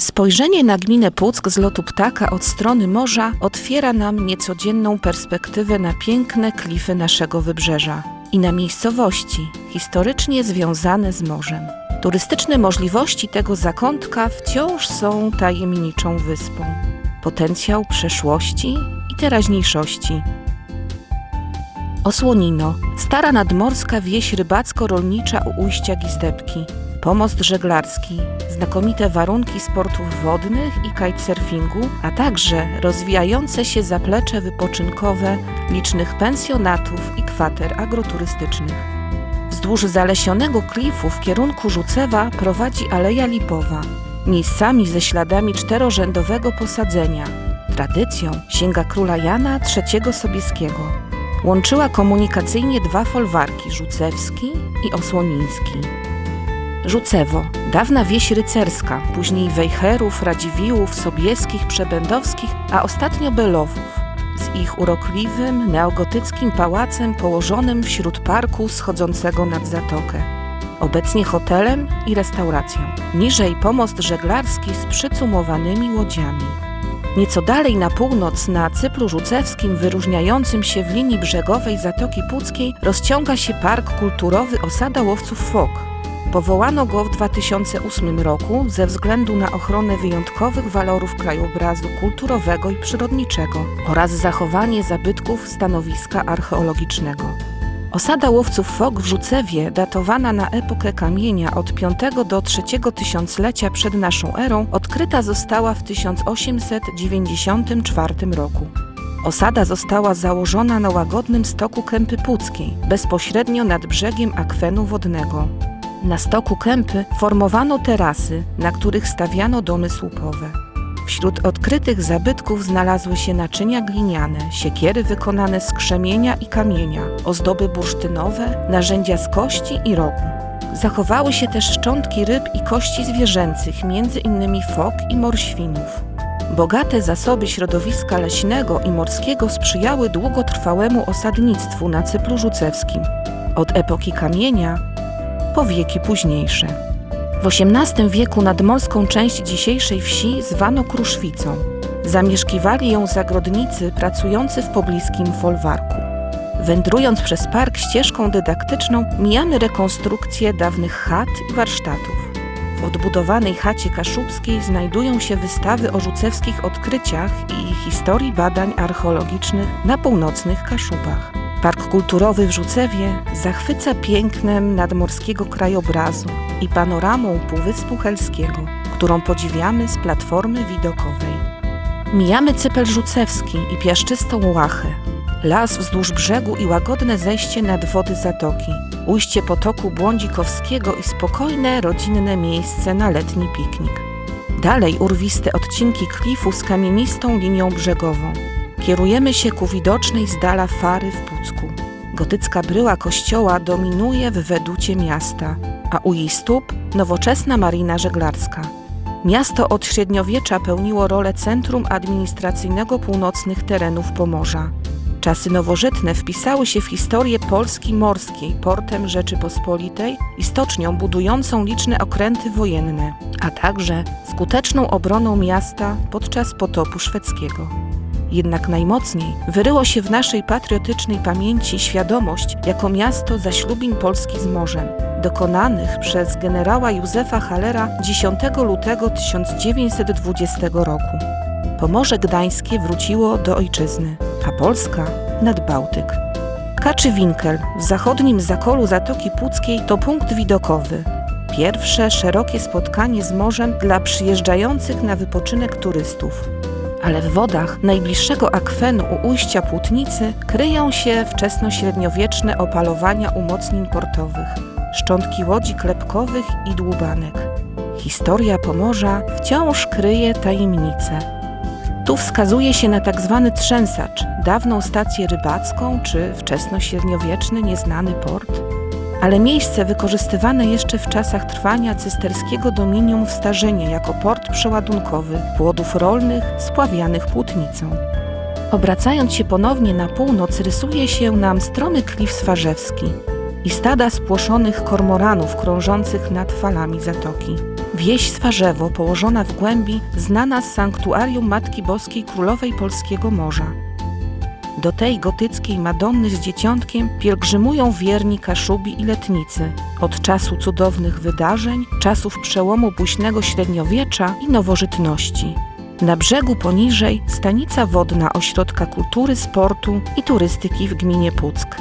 Spojrzenie na gminę Puck z lotu ptaka od strony morza otwiera nam niecodzienną perspektywę na piękne klify naszego wybrzeża i na miejscowości historycznie związane z morzem. Turystyczne możliwości tego zakątka wciąż są tajemniczą wyspą. Potencjał przeszłości i teraźniejszości. Osłonino, stara nadmorska wieś rybacko-rolnicza u ujścia Gizdebki, pomost żeglarski, znakomite warunki sportów wodnych i kitesurfingu, a także rozwijające się zaplecze wypoczynkowe licznych pensjonatów i kwater agroturystycznych. Wzdłuż zalesionego klifu w kierunku Rzucewa prowadzi Aleja Lipowa, miejscami ze śladami czterorzędowego posadzenia. Tradycją sięga króla Jana III Sobieskiego. Łączyła komunikacyjnie dwa folwarki, Rzucewski i Osłoniński. Rzucewo, dawna wieś rycerska, później Wejherów, Radziwiłłów, Sobieskich, Przebędowskich, a ostatnio Belowów, z ich urokliwym, neogotyckim pałacem położonym wśród parku schodzącego nad zatokę. Obecnie hotelem i restauracją. Niżej pomost żeglarski z przycumowanymi łodziami. Nieco dalej na północ, na cyplu rzucewskim, wyróżniającym się w linii brzegowej Zatoki Puckiej, rozciąga się park kulturowy Osada Łowców Fok. Powołano go w 2008 roku ze względu na ochronę wyjątkowych walorów krajobrazu kulturowego i przyrodniczego oraz zachowanie zabytków stanowiska archeologicznego. Osada łowców fok w Rzucewie, datowana na epokę kamienia od V do III tysiąclecia przed naszą erą, odkryta została w 1894 roku. Osada została założona na łagodnym stoku Kępy Puckiej, bezpośrednio nad brzegiem akwenu wodnego. Na stoku Kępy formowano terasy, na których stawiano domy słupowe. Wśród odkrytych zabytków znalazły się naczynia gliniane, siekiery wykonane z krzemienia i kamienia, ozdoby bursztynowe, narzędzia z kości i rogu. Zachowały się też szczątki ryb i kości zwierzęcych, między innymi fok i morświnów. Bogate zasoby środowiska leśnego i morskiego sprzyjały długotrwałemu osadnictwu na Cyplu Rzucewskim, od epoki kamienia po wieki późniejsze. W XVIII wieku nadmorską część dzisiejszej wsi zwano Kruszwicą. Zamieszkiwali ją zagrodnicy pracujący w pobliskim folwarku. Wędrując przez park ścieżką dydaktyczną, mijamy rekonstrukcję dawnych chat i warsztatów. W odbudowanej chacie kaszubskiej znajdują się wystawy o rzucewskich odkryciach i historii badań archeologicznych na północnych Kaszubach. Park kulturowy w Rzucewie zachwyca pięknem nadmorskiego krajobrazu i panoramą Półwyspu Helskiego, którą podziwiamy z platformy widokowej. Mijamy cypel rzucewski i piaszczystą łachę, las wzdłuż brzegu i łagodne zejście nad wody zatoki, ujście potoku Błądzikowskiego i spokojne, rodzinne miejsce na letni piknik. Dalej urwiste odcinki klifu z kamienistą linią brzegową. Kierujemy się ku widocznej z dala fary w Pucku. Gotycka bryła kościoła dominuje w weducie miasta, a u jej stóp nowoczesna marina żeglarska. Miasto od średniowiecza pełniło rolę centrum administracyjnego północnych terenów Pomorza. Czasy nowożytne wpisały się w historię Polski morskiej, portem Rzeczypospolitej i stocznią budującą liczne okręty wojenne, a także skuteczną obroną miasta podczas potopu szwedzkiego. Jednak najmocniej wyryło się w naszej patriotycznej pamięci świadomość jako miasto zaślubin Polski z morzem, dokonanych przez generała Józefa Halera 10 lutego 1920 roku. Pomorze Gdańskie wróciło do ojczyzny, a Polska nad Bałtyk. Kaczy Winkel w zachodnim zakolu Zatoki Puckiej to punkt widokowy. Pierwsze szerokie spotkanie z morzem dla przyjeżdżających na wypoczynek turystów ale w wodach najbliższego akwenu u ujścia Płótnicy kryją się wczesnośredniowieczne opalowania umocnień portowych, szczątki łodzi klepkowych i dłubanek. Historia Pomorza wciąż kryje tajemnice. Tu wskazuje się na tak zwany trzęsacz, dawną stację rybacką czy wczesnośredniowieczny nieznany port, ale miejsce wykorzystywane jeszcze w czasach trwania cysterskiego dominium w Starzynie jako port przeładunkowy płodów rolnych spławianych płótnicą. Obracając się ponownie na północ rysuje się nam stromy klif Swarzewski i stada spłoszonych kormoranów krążących nad falami zatoki. Wieś Swarzewo, położona w głębi, znana z sanktuarium Matki Boskiej Królowej Polskiego Morza. Do tej gotyckiej Madonny z dzieciątkiem pielgrzymują wierni Kaszubi i Letnicy od czasu cudownych wydarzeń, czasów przełomu buśnego średniowiecza i nowożytności. Na brzegu poniżej stanica wodna Ośrodka Kultury, Sportu i Turystyki w gminie Puck.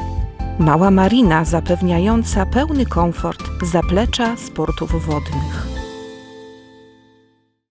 Mała marina zapewniająca pełny komfort zaplecza sportów wodnych.